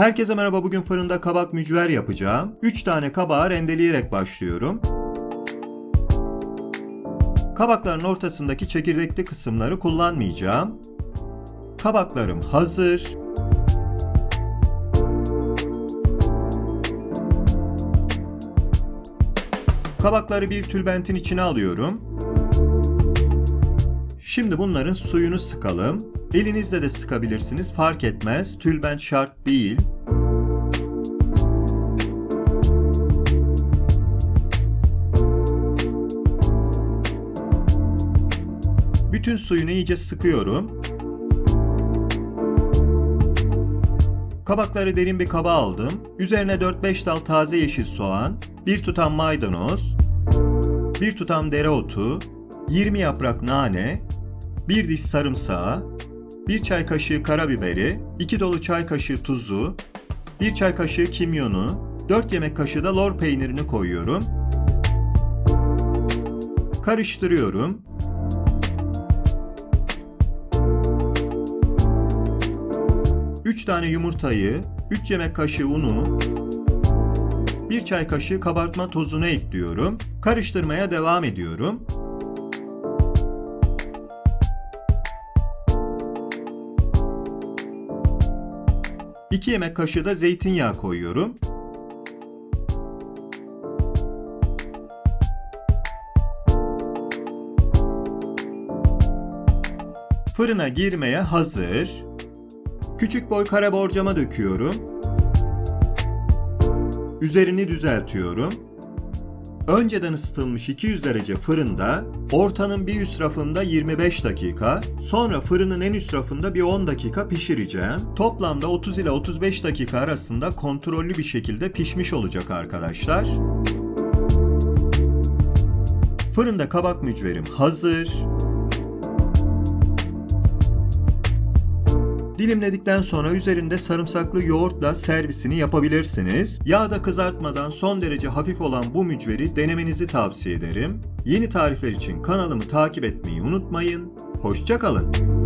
Herkese merhaba bugün fırında kabak mücver yapacağım. 3 tane kabağı rendeleyerek başlıyorum. Kabakların ortasındaki çekirdekli kısımları kullanmayacağım. Kabaklarım hazır. Kabakları bir tülbentin içine alıyorum. Şimdi bunların suyunu sıkalım. Elinizle de sıkabilirsiniz fark etmez. Tülbent şart değil. Bütün suyunu iyice sıkıyorum. Kabakları derin bir kaba aldım. Üzerine 4-5 dal taze yeşil soğan, bir tutam maydanoz, bir tutam dereotu, 20 yaprak nane, bir diş sarımsağı, bir çay kaşığı karabiberi, 2 dolu çay kaşığı tuzu, bir çay kaşığı kimyonu, 4 yemek kaşığı da lor peynirini koyuyorum. Karıştırıyorum. Üç tane yumurtayı, 3 yemek kaşığı unu, 1 çay kaşığı kabartma tozunu ekliyorum. Karıştırmaya devam ediyorum. İki yemek kaşığı da zeytinyağı koyuyorum. Fırına girmeye hazır. Küçük boy kara borcama döküyorum. Üzerini düzeltiyorum. Önceden ısıtılmış 200 derece fırında ortanın bir üst rafında 25 dakika, sonra fırının en üst rafında bir 10 dakika pişireceğim. Toplamda 30 ile 35 dakika arasında kontrollü bir şekilde pişmiş olacak arkadaşlar. Fırında kabak mücverim hazır. Dilimledikten sonra üzerinde sarımsaklı yoğurtla servisini yapabilirsiniz. Yağda kızartmadan son derece hafif olan bu mücveri denemenizi tavsiye ederim. Yeni tarifler için kanalımı takip etmeyi unutmayın. Hoşçakalın.